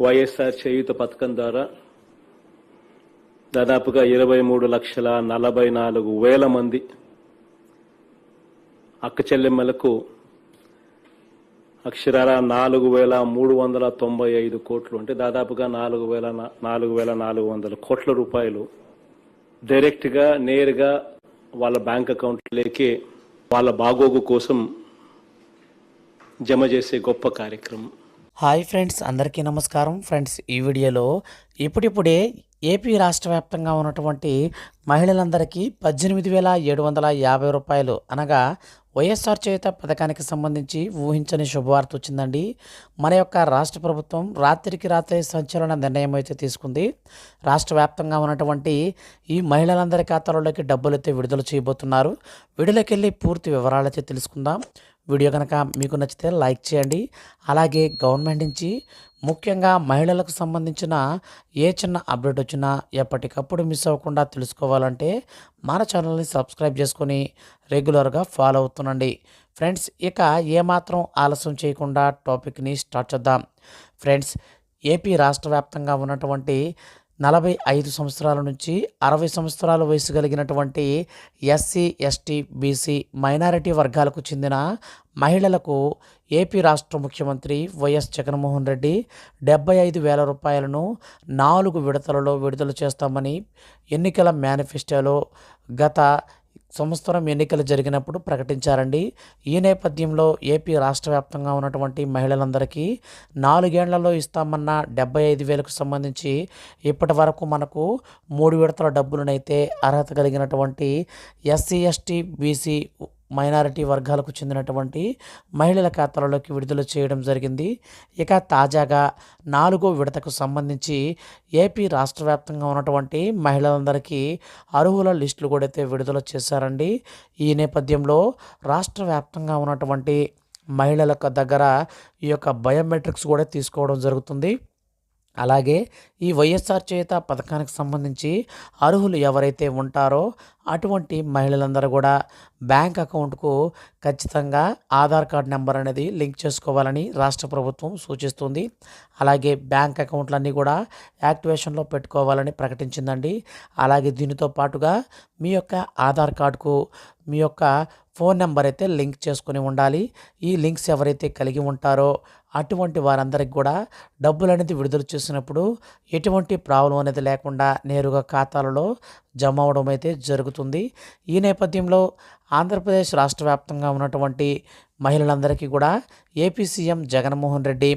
వైఎస్ఆర్ చేయూత పథకం ద్వారా దాదాపుగా ఇరవై మూడు లక్షల నలభై నాలుగు వేల మంది అక్క చెల్లెమ్మలకు అక్షరాల నాలుగు వేల మూడు వందల తొంభై ఐదు కోట్లు అంటే దాదాపుగా నాలుగు వేల నాలుగు వేల నాలుగు వందల కోట్ల రూపాయలు డైరెక్ట్గా నేరుగా వాళ్ళ బ్యాంక్ అకౌంట్లోకి వాళ్ళ బాగోగు కోసం జమ చేసే గొప్ప కార్యక్రమం. హాయ్ ఫ్రెండ్స్ అందరికీ నమస్కారం. ఫ్రెండ్స్ ఈ వీడియోలో ఇప్పుడిప్పుడే ఏపీ రాష్ట్ర వ్యాప్తంగా ఉన్నటువంటి మహిళలందరికీ పద్దెనిమిది వేల ఏడు వందల యాభై రూపాయలు అనగా వైఎస్ఆర్ చేత పథకానికి సంబంధించి ఊహించని శుభవార్త వచ్చిందండి. మన యొక్క రాష్ట్ర ప్రభుత్వం రాత్రికి రాత్రి సంచలన నిర్ణయం అయితే తీసుకుంది. రాష్ట్ర వ్యాప్తంగా ఉన్నటువంటి ఈ మహిళలందరి ఖాతాలలోకి డబ్బులు అయితే విడుదల చేయబోతున్నారు. విడుదలకెళ్ళి పూర్తి వివరాలు అయితే తెలుసుకుందాం. వీడియో కనుక మీకు నచ్చితే లైక్ చేయండి. అలాగే గవర్నమెంట్ నుంచి ముఖ్యంగా మహిళలకు సంబంధించిన ఏ చిన్న అప్డేట్ వచ్చినా ఎప్పటికప్పుడు మిస్ అవ్వకుండా తెలుసుకోవాలంటే మన ఛానల్ని సబ్స్క్రైబ్ చేసుకొని రెగ్యులర్గా ఫాలో అవుతుండండి. ఫ్రెండ్స్ ఇక ఏమాత్రం ఆలస్యం చేయకుండా టాపిక్ని స్టార్ట్ చేద్దాం. ఫ్రెండ్స్ ఏపీ రాష్ట్ర వ్యాప్తంగా ఉన్నటువంటి నలభై ఐదు సంవత్సరాల నుంచి అరవై సంవత్సరాల వయసు కలిగినటువంటి ఎస్సీ ఎస్టీ బీసీ మైనారిటీ వర్గాలకు చెందిన మహిళలకు ఏపీ రాష్ట్ర ముఖ్యమంత్రి వైఎస్ జగన్మోహన్ రెడ్డి డెబ్బై ఐదు వేల రూపాయలను నాలుగు విడతలలో విడుదల చేస్తామని ఎన్నికల మేనిఫెస్టోలో గత సంవత్సరం ఎన్నికలు జరిగినప్పుడు ప్రకటించారండి. ఈ నేపథ్యంలో ఏపీ రాష్ట్ర వ్యాప్తంగా ఉన్నటువంటి మహిళలందరికీ నాలుగేళ్ళలో ఇస్తామన్న డెబ్బై ఐదు వేలకు సంబంధించి ఇప్పటి వరకు మనకు మూడు విడతల డబ్బులనైతే అర్హత కలిగినటువంటి ఎస్సీ ఎస్టీ బీసీ మైనారిటీ వర్గాలకు చెందినటువంటి మహిళల ఖాతాలలోకి విడుదల చేయడం జరిగింది. ఇక తాజాగా నాలుగో విడతకు సంబంధించి ఏపీ రాష్ట్ర వ్యాప్తంగా ఉన్నటువంటి మహిళలందరికీ అర్హుల లిస్టులు కూడా అయితే విడుదల చేశారండి. ఈ నేపథ్యంలో రాష్ట్ర వ్యాప్తంగా ఉన్నటువంటి మహిళలకు దగ్గర ఈ యొక్క బయోమెట్రిక్స్ కూడా తీసుకోవడం జరుగుతుంది. అలాగే ఈ వైఎస్ఆర్ చేత పథకానికి సంబంధించి అర్హులు ఎవరైతే ఉంటారో అటువంటి మహిళలందరూ కూడా బ్యాంక్ అకౌంట్కు ఖచ్చితంగా ఆధార్ కార్డ్ నెంబర్ అనేది లింక్ చేసుకోవాలని రాష్ట్ర ప్రభుత్వం సూచిస్తుంది. అలాగే బ్యాంక్ అకౌంట్లన్నీ కూడా యాక్టివేషన్లో పెట్టుకోవాలని ప్రకటించిందండి. అలాగే దీనితో పాటుగా మీ యొక్క ఆధార్ కార్డుకు మీ యొక్క ఫోన్ నెంబర్ అయితే లింక్ చేసుకుని ఉండాలి. ఈ లింక్స్ ఎవరైతే కలిగి ఉంటారో అటువంటి వారందరికి కూడా డబ్బులు అనేది విడుదల చేసినప్పుడు ఎటువంటి ప్రాబ్లం అనేది లేకుండా నేరుగా ఖాతాలలో జమ అవడం అయితే జరుగుతుంది. ఈ నేపథ్యంలో ఆంధ్రప్రదేశ్ రాష్ట్ర వ్యాప్తంగా ఉన్నటువంటి మహిళలందరికీ కూడా ఏపీ సీఎం జగన్మోహన్ రెడ్డి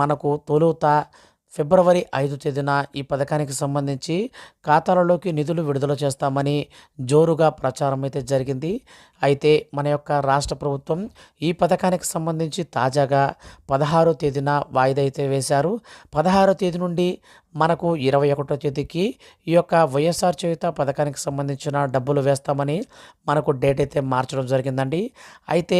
మనకు తొలుత ఫిబ్రవరి ఐదు తేదీన ఈ పథకానికి సంబంధించి ఖాతాలలోకి నిధులు విడుదల చేస్తామని జోరుగా ప్రచారం అయితే జరిగింది. అయితే మన యొక్క రాష్ట్ర ప్రభుత్వం ఈ పథకానికి సంబంధించి తాజాగా పదహారో తేదీన వాయిదా అయితే వేశారు. పదహారో తేదీ నుండి మనకు ఇరవై ఒకటో తేదీకి ఈ యొక్క వైఎస్ఆర్ చేయుత పథకానికి సంబంధించిన డబ్బులు వేస్తామని మనకు డేట్ అయితే మార్చడం జరిగిందండి. అయితే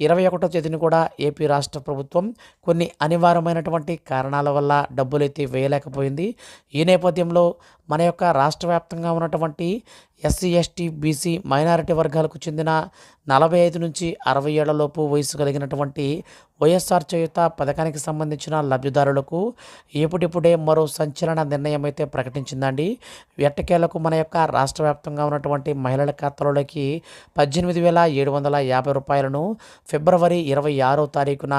ఇరవై ఒకటో తేదీని కూడా ఏపీ రాష్ట్ర ప్రభుత్వం కొన్ని అనివార్యమైనటువంటి కారణాల వల్ల డబ్బులైతే వేయలేకపోయింది. ఈ నేపథ్యంలో మన యొక్క రాష్ట్ర వ్యాప్తంగా ఉన్నటువంటి ఎస్సీ ఎస్టీ బీసీ మైనారిటీ వర్గాలకు చెందిన నలభై ఐదు నుంచి అరవై ఏళ్ళలోపు వయసు కలిగినటువంటి వైఎస్ఆర్ చేయుత పథకానికి సంబంధించిన లబ్ధిదారులకు ఇప్పుడిప్పుడే మరో సంచలన నిర్ణయం అయితే ప్రకటించిందండి. ఎట్టకేలకు మన యొక్క రాష్ట్ర వ్యాప్తంగా ఉన్నటువంటి మహిళల ఖాతాలోకి పద్దెనిమిది వేల ఏడు వందల యాభై రూపాయలను ఫిబ్రవరి ఇరవై ఆరో తారీఖున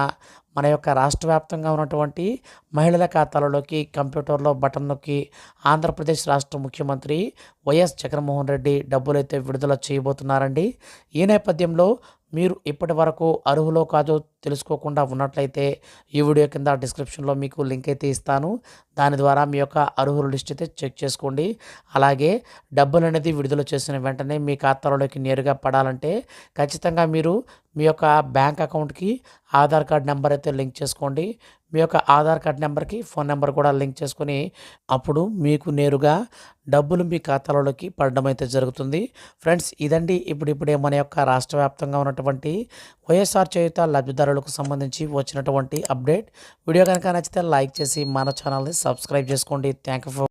మన యొక్క రాష్ట్ర వ్యాప్తంగా ఉన్నటువంటి మహిళల ఖాతాలలోకి కంప్యూటర్లో బటన్ నొక్కి ఆంధ్రప్రదేశ్ రాష్ట్ర ముఖ్యమంత్రి వైఎస్ జగన్మోహన్ రెడ్డి డబ్బులైతే విడుదల చేయబోతున్నారండి. ఈ నేపథ్యంలో మీరు ఇప్పటి వరకు అర్హులో కాదు తెలుసుకోకుండా ఉన్నట్లయితే ఈ వీడియో కింద డిస్క్రిప్షన్లో మీకు లింక్ అయితే ఇస్తాను. దాని ద్వారా మీ యొక్క అర్హుల లిస్ట్ అయితే చెక్ చేసుకోండి. అలాగే డబ్బులు అనేది విడుదల చేసిన వెంటనే మీ ఖాతాలోకి నేరుగా పడాలంటే ఖచ్చితంగా మీరు మీ యొక్క బ్యాంక్ అకౌంట్కి ఆధార్ కార్డ్ నెంబర్ అయితే లింక్ చేసుకోండి. మీ యొక్క ఆధార్ కార్డ్ నెంబర్కి ఫోన్ నెంబర్ కూడా లింక్ చేసుకొని అప్పుడు మీకు నేరుగా డబ్బులు మీ ఖాతాలోకి పడడం అయితే జరుగుతుంది. ఫ్రెండ్స్ ఇదండి ఇప్పుడిప్పుడే మన యొక్క రాష్ట్ర వ్యాప్తంగా ఉన్నటువంటి వైఎస్ఆర్ చేయుత లబ్ధిదారులకు సంబంధించి వచ్చినటువంటి అప్డేట్. వీడియో కనుక నచ్చితే లైక్ చేసి మన ఛానల్ని సబ్స్క్రైబ్ చేసుకోండి. Thank you for